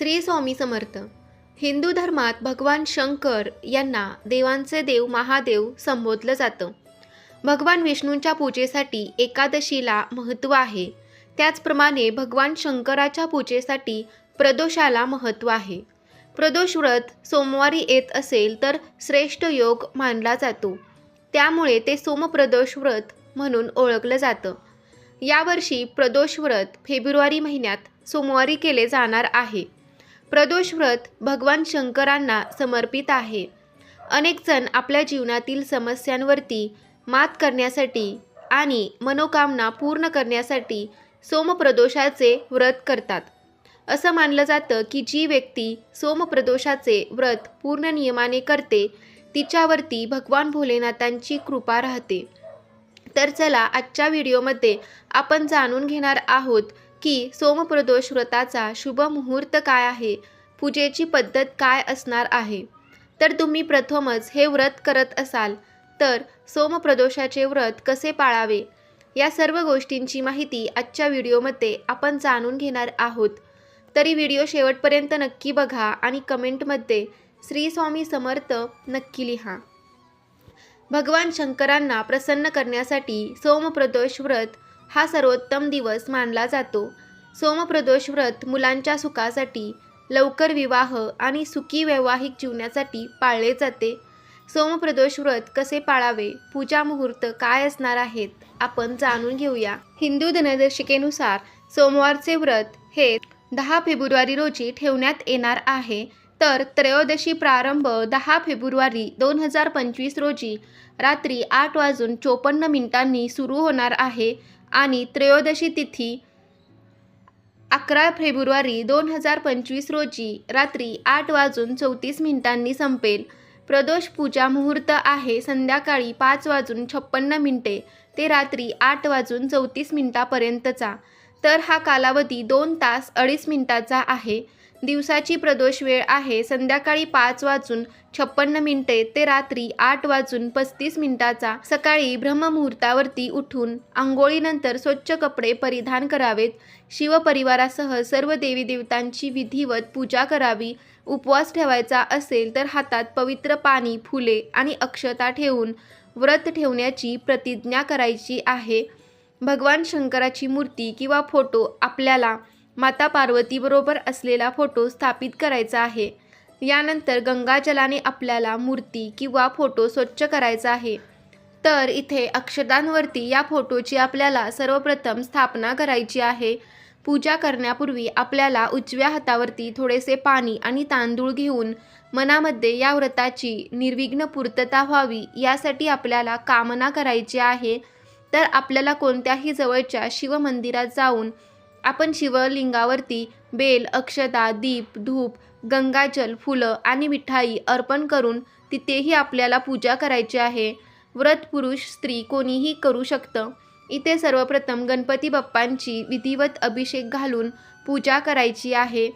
श्री स्वामी समर्थ. हिंदू धर्मात भगवान शंकर यांना देवांचे देव महादेव संबोधलं जातं. भगवान विष्णूंच्या पूजेसाठी एकादशीला महत्त्व आहे. त्याचप्रमाणे भगवान शंकराच्या पूजेसाठी प्रदोषाला महत्त्व आहे. प्रदोष व्रत सोमवारी येत असेल तर श्रेष्ठ योग मानला जातो. त्यामुळे ते सोमप्रदोष व्रत म्हणून ओळखलं जातं. यावर्षी प्रदोष व्रत फेब्रुवारी महिन्यात सोमवारी केले जाणार आहे. प्रदोष व्रत भगवान शंकरांना समर्पित आहे. अनेक जण आपल्या जीवनातील समस्यांवरती मात करण्यासाठी आणि मनोकामना पूर्ण करण्यासाठी सोमप्रदोषाचे व्रत करतात. असं मानलं जातं की जी व्यक्ती सोमप्रदोषाचे व्रत पूर्ण नियमाने करते तिच्यावरती भगवान भोलेनाथांची कृपा राहते. तर चला आजच्या व्हिडिओमध्ये आपण जाणून घेणार आहोत की सोमप्रदोष व्रताचा शुभ मुहूर्त काय आहे? पूजेची पद्धत काय असणार आहे? तर तुम्ही प्रथमच हे व्रत करत असाल तर सोमप्रदोषाचे व्रत कसे पाळावे? या सर्व गोष्टींची माहिती आजच्या व्हिडिओमध्ये आपण जाणून घेणार आहोत. तरी व्हिडिओ शेवटपर्यंत नक्की बघा आणि कमेंटमध्ये श्री स्वामी समर्थ नक्की लिहा. भगवान शंकरांना प्रसन्न करण्यासाठी सोमप्रदोष व्रत हा सर्वोत्तम दिवस मानला जातो. सोमप्रदोष व्रत मुलांच्या सुखासाठी लवकर विवाह आणि सुखी वैवाहिक जीवनासाठी पाळले जाते. सोमप्रदोष व्रत कसे पाळावे? पूजा मुहूर्त काय असणार आहेत? आपण जाणून घेऊया. हिंदू दिनदर्शिकेनुसार सोमवारचे व्रत हे दहा फेब्रुवारी रोजी ठेवण्यात येणार आहे. तर त्रयोदशी प्रारंभ दहा फेब्रुवारी दोन हजार पंचवीस रोजी रात्री आठ वाजून चोपन्न मिनिटांनी सुरू होणार आहे. आणि त्रयोदशी तिथी अकरा फेब्रुवारी दोन हजार पंचवीस रोजी रात्री आठ वाजून चौतीस मिनिटांनी संपेल. प्रदोष पूजा मुहूर्त आहे संध्याकाळी पाच वाजून छप्पन्न मिनिटे ते रात्री आठ वाजून चौतीस मिनिटापर्यंतचा. तर हा कालावधी दोन तास अडीच मिनिटाचा आहे. दिवसाची प्रदोष वेळ आहे. संध्याकाळी पाच वाजून छप्पन्न मिनिटे ते रात्री आठ वाजून पस्तीस मिनिटाचा सकाळी ब्रह्ममुहूर्तावरती उठून आंघोळीनंतर स्वच्छ कपडे परिधान करावेत. शिवपरिवारासह सर्व देवी देवतांची विधिवत पूजा करावी. उपवास ठेवायचा असेल तर हातात पवित्र पाणी फुले आणि अक्षता ठेवून व्रत ठेवण्याची प्रतिज्ञा करायची आहे. भगवान शंकराची मूर्ती किंवा फोटो आपल्याला माता पार्वतीबरोबर असलेला फोटो स्थापित करायचा आहे. यानंतर गंगाजलाने आपल्याला मूर्ती किंवा फोटो स्वच्छ करायचा आहे. तर इथे अक्षदांवरती या फोटोची आपल्याला सर्वप्रथम स्थापना करायची आहे. पूजा करण्यापूर्वी आपल्याला उजव्या हातावरती थोडेसे पाणी आणि तांदूळ घेऊन मनामध्ये या व्रताची निर्विघ्न पूर्तता व्हावी यासाठी आपल्याला कामना करायची आहे. तर आपल्याला कोणत्याही जवळच्या शिवमंदिरात जाऊन आपण शिवलिंगावरती बेल अक्षता दीप धूप गंगाजल फुलं आणि मिठाई अर्पण करून तिथेही आपल्याला पूजा करायची आहे. व्रत पुरुष स्त्री कोणीही करू शकतं. इथे सर्वप्रथम गणपती बाप्पांची विधिवत अभिषेक घालून पूजा करायची आहे.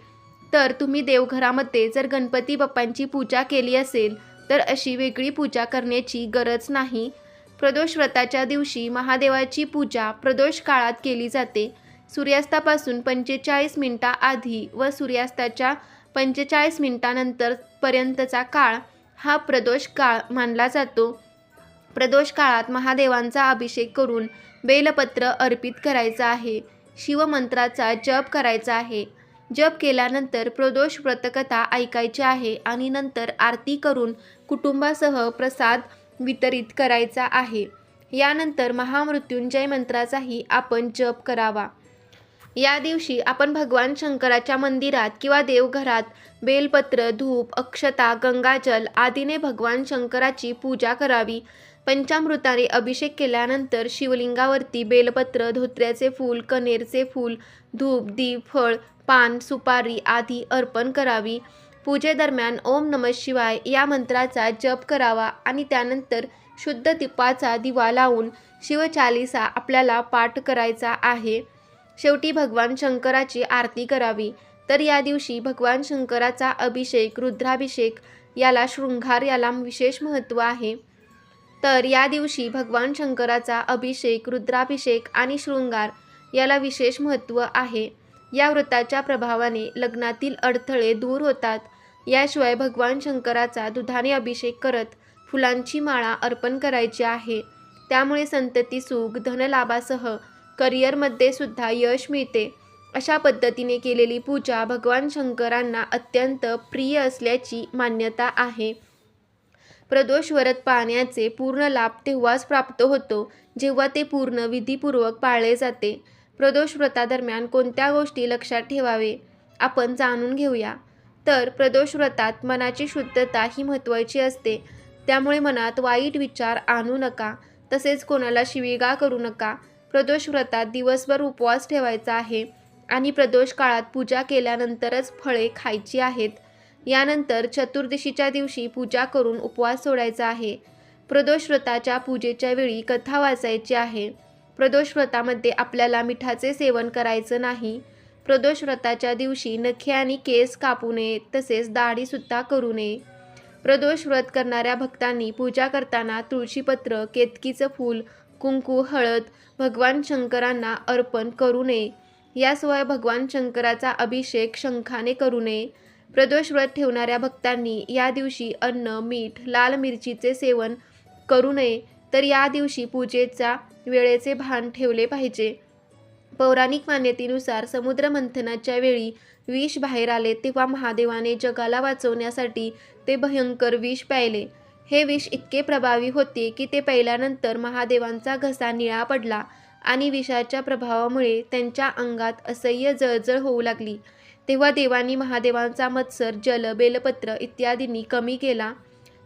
तर तुम्ही देवघरामध्ये जर गणपती बाप्पांची पूजा केली असेल तर अशी वेगळी पूजा करण्याची गरज नाही. प्रदोष व्रताच्या दिवशी महादेवाची पूजा प्रदोष काळात केली जाते. सूर्यास्तापासून पंचेचाळीस मिनिटाआधी व सूर्यास्ताच्या पंचेचाळीस मिनिटानंतर पर्यंतचा काळ हा प्रदोष काळ मानला जातो. प्रदोष काळात महादेवांचा अभिषेक करून बेलपत्र अर्पित करायचं आहे. शिवमंत्राचा जप करायचा आहे. जप केल्यानंतर प्रदोष व्रतकथा ऐकायची आहे आणि नंतर आरती करून कुटुंबासह प्रसाद वितरित करायचा आहे. यानंतर महामृत्युंजय मंत्राचाही आपण जप करावा. या दिवशी आपण भगवान शंकराच्या मंदिरात किंवा देवघरात बेलपत्र धूप अक्षता गंगाजल आदीने भगवान शंकराची पूजा करावी. पंचामृताने अभिषेक केल्यानंतर शिवलिंगावरती बेलपत्र धोत्र्याचे फूल कनेरचे फूल धूप दीप फळ पान सुपारी आदी अर्पण करावी. पूजेदरम्यान ओम नम शिवाय या मंत्राचा जप करावा आणि त्यानंतर शुद्ध दीपाचा दिवा लावून शिवचालिसा आपल्याला पाठ करायचा आहे. शेवटी भगवान शंकराची आरती करावी. तर या दिवशी भगवान शंकराचा अभिषेक रुद्राभिषेक याला शृंगार याला विशेष महत्त्व आहे. तर या दिवशी भगवान शंकराचा अभिषेक रुद्राभिषेक आणि शृंगार याला विशेष महत्त्व आहे. या व्रताच्या प्रभावाने लग्नातील अडथळे दूर होतात. याशिवाय भगवान शंकराचा दुधाने अभिषेक करत फुलांची माळा अर्पण करायची आहे. त्यामुळे संतती सुख धनलाभासह करिअरमध्ये सुद्धा यश मिळते. अशा पद्धतीने केलेली पूजा भगवान शंकरांना अत्यंत प्रिय असल्याची मान्यता आहे. प्रदोष व्रत पाहण्याचे पूर्ण लाभ तेव्हाच प्राप्त होतो जेव्हा ते पूर्ण विधीपूर्वक पाळले जाते. प्रदोष व्रतादरम्यान कोणत्या गोष्टी लक्षात ठेवावे? आपण जाणून घेऊया. तर प्रदोष व्रतात मनाची शुद्धता ही महत्त्वाची असते. त्यामुळे मनात वाईट विचार आणू नका. तसेच कोणाला शिविगा करू नका. प्रदोष व्रतात दिवसभर उपवास ठेवायचा आहे आणि प्रदोष काळात पूजा केल्यानंतरच फळे खायची आहेत. यानंतर चतुर्दशीच्या दिवशी पूजा करून उपवास सोडायचा आहे. प्रदोष व्रताच्या पूजेच्या वेळी कथा वाचायची आहे. प्रदोष व्रतामध्ये आपल्याला मिठाचे सेवन करायचं नाही. प्रदोष व्रताच्या दिवशी नखे आणि केस कापू नये तसेच दाढीसुद्धा करू नये. प्रदोष व्रत करणाऱ्या भक्तांनी पूजा करताना तुळशीपत्र केतकीचं फूल कुंकू हळद भगवान शंकरांना अर्पण करू नये. याशिवाय भगवान शंकराचा अभिषेक शंखाने करू नये. प्रदोष व्रत ठेवणाऱ्या भक्तांनी या दिवशी अन्न मीठ लाल मिरचीचे सेवन करू नये. तर या दिवशी पूजेचा वेळेचे भान ठेवले पाहिजे. पौराणिक मान्यतेनुसार समुद्र मंथनाच्या वेळी विष बाहेर आले तेव्हा महादेवाने जगाला वाचवण्यासाठी ते भयंकर विष प्यायले. हे विष इतके प्रभावी होते की ते पहिल्यानंतर महादेवांचा घसा निळा पडला आणि विषाच्या प्रभावामुळे त्यांच्या अंगात असह्य जळजळ होऊ लागली. तेव्हा देवांनी महादेवांचा मत्सर जल बेलपत्र इत्यादींनी कमी केला.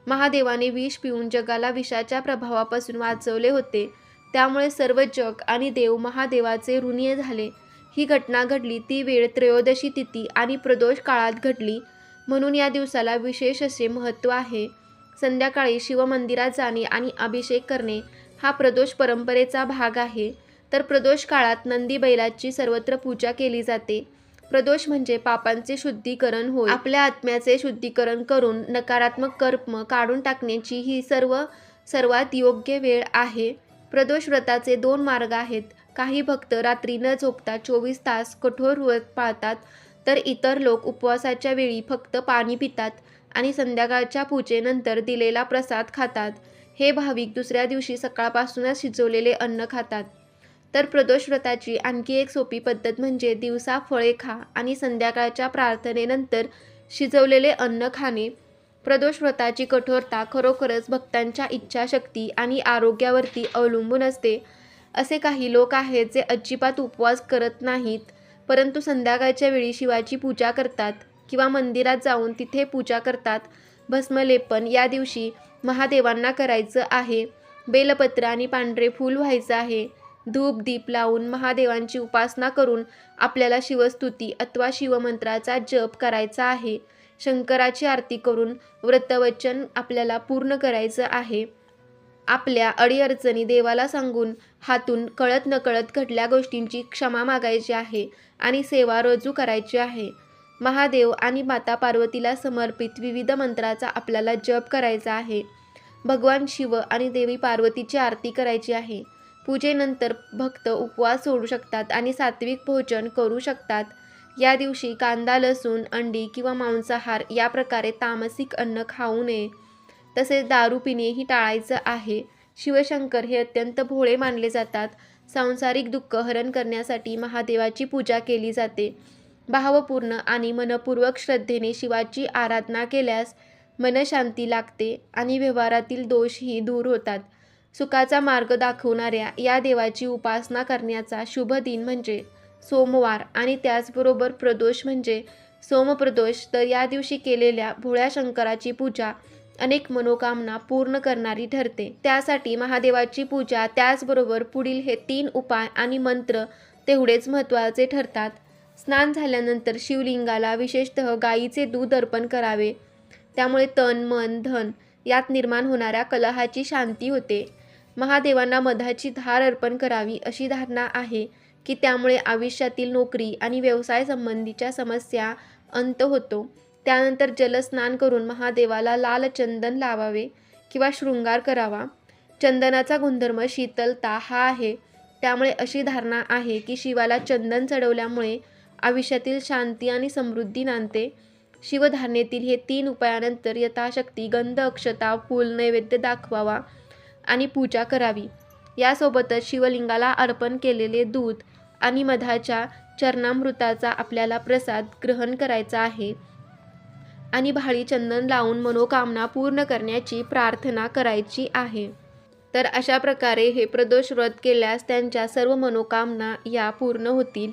महादेवाने विष पिऊन जगाला विषाच्या प्रभावापासून वाचवले होते. त्यामुळे सर्व जग आणि देव महादेवाचे ऋणीय झाले. ही घटना घडली ती वेळ त्रयोदशी तिथी आणि प्रदोष काळात घडली. म्हणून या दिवसाला विशेष असे महत्त्व आहे. संध्याकाळी शिवमंदिरात जाणे आणि अभिषेक करणे हा प्रदोष परंपरेचा भाग आहे. तर प्रदोष काळात नंदी बैलाची सर्वत्र पूजा केली जाते. प्रदोष म्हणजे पापांचे शुद्धीकरण होय. आपल्या आत्म्याचे शुद्धीकरण करून नकारात्मक कर्म काढून टाकण्याची ही सर्व सर्वात योग्य वेळ आहे. प्रदोष व्रताचे दोन मार्ग आहेत. काही भक्त रात्री न झोपता चोवीस तास कठोर व्रत पाळतात तर इतर लोक उपवासाच्या वेळी फक्त पाणी पितात. आणि संध्याकाळच्या पूजेनंतर दिलेला प्रसाद खातात. हे भाविक दुसऱ्या दिवशी सकाळपासूनच शिजवलेले अन्न खातात. तर प्रदोष व्रताची आणखी एक सोपी पद्धत म्हणजे दिवसा फळे खा आणि संध्याकाळच्या प्रार्थनेनंतर शिजवलेले अन्न खाणे. प्रदोष व्रताची कठोरता खरोखरच भक्तांच्या इच्छाशक्ती आणि आरोग्यावरती अवलंबून असते. असे काही लोक आहेत जे अजिबात उपवास करत नाहीत परंतु संध्याकाळच्या वेळी शिवाची पूजा करतात. किंवा मंदिरात जाऊन तिथे पूजा करतात. भस्मलेपन या दिवशी महादेवांना करायचं आहे. बेलपत्र आणि पांढरे फूल व्हायचं आहे. धूप दीप लावून महादेवांची उपासना करून आपल्याला शिवस्तुती अथवा शिवमंत्राचा जप करायचा आहे. शंकराची आरती करून व्रतवचन आपल्याला पूर्ण करायचं आहे. आपल्या अडीअडचणी देवाला सांगून हातून कळत नकळत घडल्या गोष्टींची क्षमा मागायची आहे आणि सेवा रजू करायची आहे. महादेव आणि माता पार्वतीला समर्पित विविध मंत्राचा आपल्याला जप करायचा आहे. भगवान शिव आणि देवी पार्वतीची आरती करायची आहे. पूजेनंतर भक्त उपवास सोडू शकतात आणि सात्विक भोजन करू शकतात. या दिवशी कांदा लसूण अंडी किंवा मांसाहार या प्रकारे तामसिक अन्न खाऊ नये. तसेच दारू पिणेही टाळायचं आहे. शिवशंकर हे अत्यंत भोळे मानले जातात. सांसारिक दुःख हरण करण्यासाठी महादेवाची पूजा केली जाते. भावपूर्ण आणि मनपूर्वक श्रद्धेने शिवाची आराधना केल्यास मनशांती लागते आणि व्यवहारातील दोषही दूर होतात. सुखाचा मार्ग दाखवणाऱ्या या देवाची उपासना करण्याचा शुभ दिन म्हणजे सोमवार आणि त्याचबरोबर प्रदोष म्हणजे सोमप्रदोष. तर या दिवशी केलेल्या भोळ्या शंकराची पूजा अनेक मनोकामना पूर्ण करणारी ठरते. त्यासाठी महादेवाची पूजा त्याचबरोबर पुढील हे तीन उपाय आणि मंत्र तेवढेच महत्त्वाचे ठरतात. स्नान झाल्यानंतर शिवलिंगाला विशेषतः गायीचे दूध अर्पण करावे. त्यामुळे तन मन धन यात निर्माण होणाऱ्या कलहाची शांती होते. महादेवांना मधाची धार अर्पण करावी अशी धारणा आहे की त्यामुळे आयुष्यातील नोकरी आणि व्यवसाय संबंधीच्या समस्या अंत होतो. त्यानंतर जलस्नान करून महादेवाला लाल चंदन लावावे किंवा शृंगार करावा. चंदनाचा गुणधर्म शीतलता हा आहे. त्यामुळे अशी धारणा आहे की शिवाला चंदन चढवल्यामुळे आयुष्यातील शांती आणि समृद्धी नांदते. शिवधारणेतील हे तीन उपायानंतर यथाशक्ती गंध अक्षता फूल नैवेद्य दाखवावा आणि पूजा करावी. यासोबतच शिवलिंगाला अर्पण केलेले दूध आणि मधाच्या चरणामृताचा आपल्याला प्रसाद ग्रहण करायचा आहे. आणि भाळी चंदन लावून मनोकामना पूर्ण करण्याची प्रार्थना करायची आहे. तर अशा प्रकारे हे प्रदोष व्रत केल्यास त्यांच्या सर्व मनोकामना या पूर्ण होतील.